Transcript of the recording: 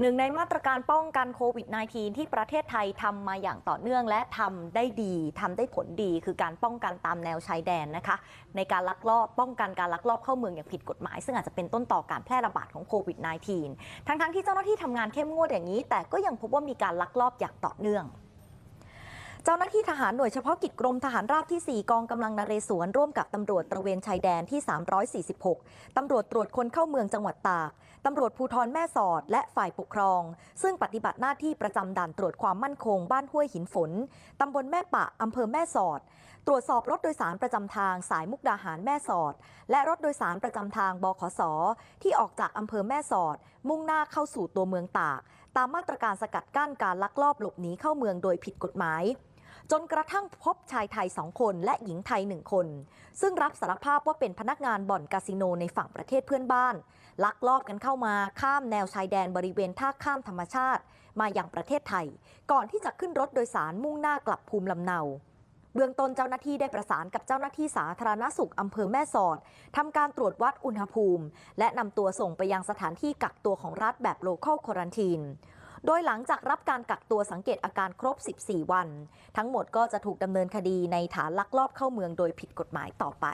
หนึ่งในมาตรการป้องกันโควิด -19 ที่ประเทศไทยทำมาอย่างต่อเนื่องและทำได้ดีทำได้ผลดี คือการป้องกันตามแนวชายแดนนะคะ ในการลักลอบป้องกันการลักลอบเข้าเมืองอย่างผิดกฎหมาย ซึ่งอาจจะเป็นต้นต่อการแพร่ระบาดของโควิด -19 ทั้งๆที่เจ้าหน้าที่ทำงานเข้มงวดอย่างนี้ แต่ก็ยังพบว่ามีการลักลอบอย่างต่อเนื่อง เจ้าหน้าที่ทหารหน่วยเฉพาะกิจกรมทหารราบที่ 4 กองกำลังนเรศวรร่วมกับตำรวจตระเวนชายแดนที่ 346 ตำรวจตรวจคนเข้าเมืองจังหวัดตาก ตำรวจภูธรแม่สอด และฝ่ายปกครอง ซึ่งปฏิบัติหน้าที่ประจำด่านตรวจความมั่นคงบ้านห้วยหินฝน ตำบลแม่ปะอำเภอแม่สอด ตรวจสอบรถโดยสารประจำทางสายมุกดาหารแม่สอด และรถโดยสารประจำทางบขส ที่ออกจากอำเภอแม่สอด มุ่งหน้าเข้าสู่ตัวเมืองตาก ตามมาตรการสกัดกั้นการลักลอบหลบหนีเข้าเมืองโดยผิดกฎหมาย จนกระทั่งพบชายไทย 2 คนและหญิงไทย 1 คน ซึ่งรับสารภาพว่าเป็นพนักงานบ่อนคาสิโนในฝั่งประเทศเพื่อนบ้าน ลักลอบกันเข้ามาข้ามแนวชายแดนบริเวณท่าข้ามธรรมชาติ มาอย่างประเทศไทย ก่อนที่จะขึ้นรถโดยสารมุ่งหน้ากลับภูมิลำเนาเบื้องต้นเจ้าหน้าที่ได้ประสานกับเจ้าหน้าที่สาธารณสุขอำเภอแม่สอดทำการตรวจวัดอุณหภูมิ และนำตัวส่งไปยังสถานที่กักตัวของรัฐแบบ local quarantine โดยหลังจากรับการกักตัวสังเกตอาการครบ 14 วัน ทั้งหมดก็จะถูกดำเนินคดีในฐานลักลอบเข้าเมืองโดยผิดกฎหมายต่อไป